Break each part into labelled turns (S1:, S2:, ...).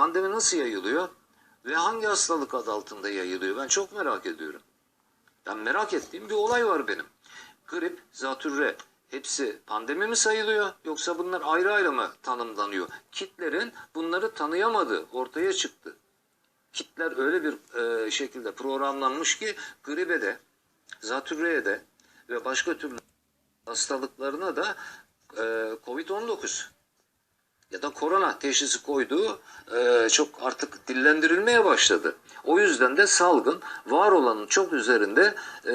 S1: pandemi nasıl yayılıyor ve hangi hastalık adı altında yayılıyor? Ben çok merak ediyorum. Ben merak ettiğim bir olay var benim. Grip, zatürre hepsi pandemi mi sayılıyor yoksa bunlar ayrı ayrı mı tanımlanıyor? Kitlerin bunları tanıyamadığı ortaya çıktı. Kitler öyle bir e, şekilde programlanmış ki gribe de, zatürreye de ve başka türlü hastalıklarına da e, Covid-19 ya da korona teşhisi koyduğu e, çok artık dillendirilmeye başladı. O yüzden de salgın var olanın çok üzerinde e,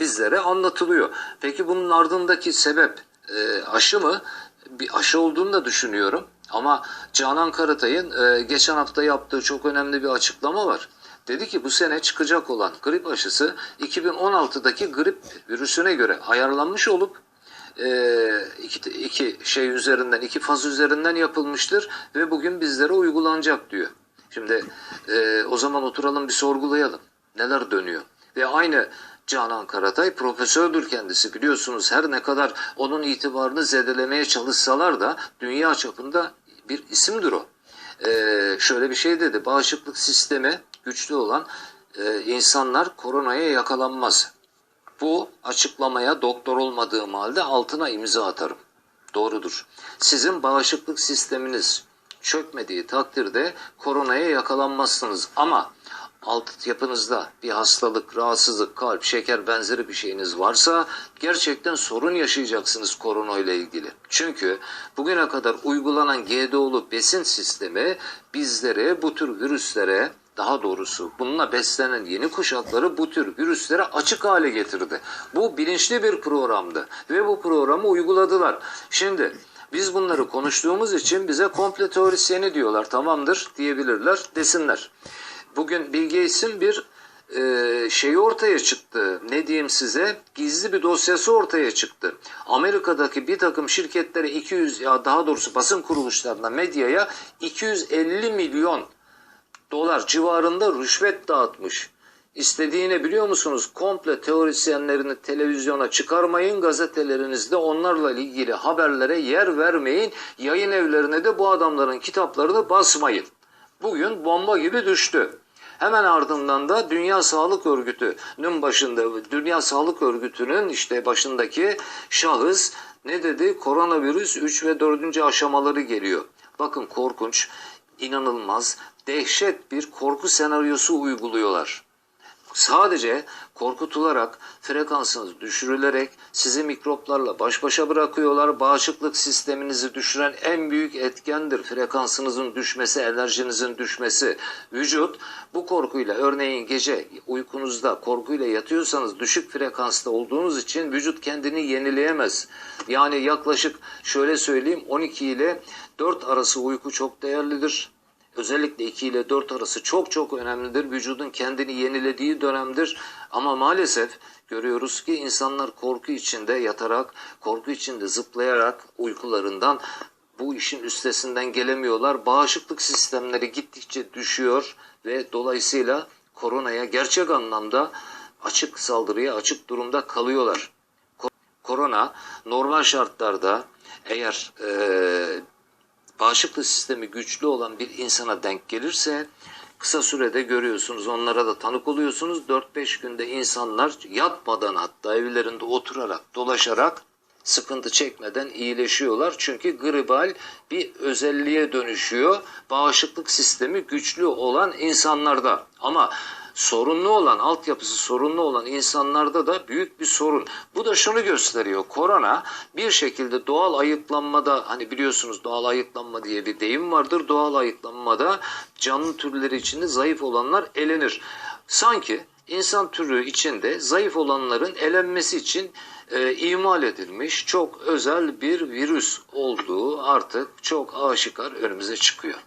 S1: bizlere anlatılıyor. Peki bunun ardındaki sebep e, aşı mı? Bir aşı olduğunu da düşünüyorum. Ama Canan Karatay'ın e, geçen hafta yaptığı çok önemli bir açıklama var. Dedi ki bu sene çıkacak olan grip aşısı 2016'daki grip virüsüne göre ayarlanmış olup iki, iki şey üzerinden, iki faz üzerinden yapılmıştır ve bugün bizlere uygulanacak diyor. Şimdi e, o zaman oturalım bir sorgulayalım. Neler dönüyor? Ve aynı Canan Karatay profesördür kendisi biliyorsunuz her ne kadar onun itibarını zedelemeye çalışsalar da dünya çapında bir isimdir o. Ee, şöyle bir şey dedi bağışıklık sistemi güçlü olan e, insanlar koronaya yakalanmaz. Bu açıklamaya doktor olmadığım halde altına imza atarım. Doğrudur. Sizin bağışıklık sisteminiz çökmediği takdirde koronaya yakalanmazsınız. Ama alt yapınızda bir hastalık, rahatsızlık, kalp, şeker benzeri bir şeyiniz varsa gerçekten sorun yaşayacaksınız korona ile ilgili. Çünkü bugüne kadar uygulanan GDO'lu besin sistemi bizlere bu tür virüslere daha doğrusu bununla beslenen yeni kuşakları bu tür virüslere açık hale getirdi. Bu bilinçli bir programdı ve bu programı uyguladılar. Şimdi biz bunları konuştuğumuz için bize komple teorisyeni diyorlar tamamdır diyebilirler desinler. Bugün Bill Gates'in bir e, şeyi ortaya çıktı. Ne diyeyim size? Gizli bir dosyası ortaya çıktı. Amerika'daki bir takım şirketlere 200 ya daha doğrusu basın kuruluşlarına, medyaya 250 milyon dolar civarında rüşvet dağıtmış. İstediğini biliyor musunuz? Komple teorisyenlerini televizyona çıkarmayın, gazetelerinizde onlarla ilgili haberlere yer vermeyin, yayın evlerine de bu adamların kitaplarını basmayın. Bugün bomba gibi düştü. Hemen ardından da Dünya Sağlık Örgütü'nün başında, Dünya Sağlık Örgütü'nün işte başındaki şahıs ne dedi? Koronavirüs 3 ve 4. aşamaları geliyor. Bakın korkunç, inanılmaz, dehşet bir korku senaryosu uyguluyorlar. Sadece korkutularak, frekansınız düşürülerek sizi mikroplarla baş başa bırakıyorlar. Bağışıklık sisteminizi düşüren en büyük etkendir frekansınızın düşmesi, enerjinizin düşmesi. Vücut bu korkuyla örneğin gece uykunuzda korkuyla yatıyorsanız düşük frekansta olduğunuz için vücut kendini yenileyemez. Yani yaklaşık şöyle söyleyeyim 12 ile 4 arası uyku çok değerlidir. Özellikle 2 ile 4 arası çok çok önemlidir. Vücudun kendini yenilediği dönemdir. Ama maalesef görüyoruz ki insanlar korku içinde yatarak, korku içinde zıplayarak uykularından bu işin üstesinden gelemiyorlar. Bağışıklık sistemleri gittikçe düşüyor ve dolayısıyla koronaya gerçek anlamda açık saldırıya açık durumda kalıyorlar. Ko- Korona normal şartlarda eğer eee bağışıklık sistemi güçlü olan bir insana denk gelirse kısa sürede görüyorsunuz onlara da tanık oluyorsunuz 4-5 günde insanlar yatmadan hatta evlerinde oturarak dolaşarak sıkıntı çekmeden iyileşiyorlar. Çünkü gribal bir özelliğe dönüşüyor. Bağışıklık sistemi güçlü olan insanlarda. Ama sorunlu olan, altyapısı sorunlu olan insanlarda da büyük bir sorun. Bu da şunu gösteriyor. Korona bir şekilde doğal ayıklanmada hani biliyorsunuz doğal ayıklanma diye bir deyim vardır. Doğal ayıklanmada canlı türleri içinde zayıf olanlar elenir. Sanki insan türü içinde zayıf olanların elenmesi için e, imal edilmiş çok özel bir virüs olduğu artık çok aşikar önümüze çıkıyor.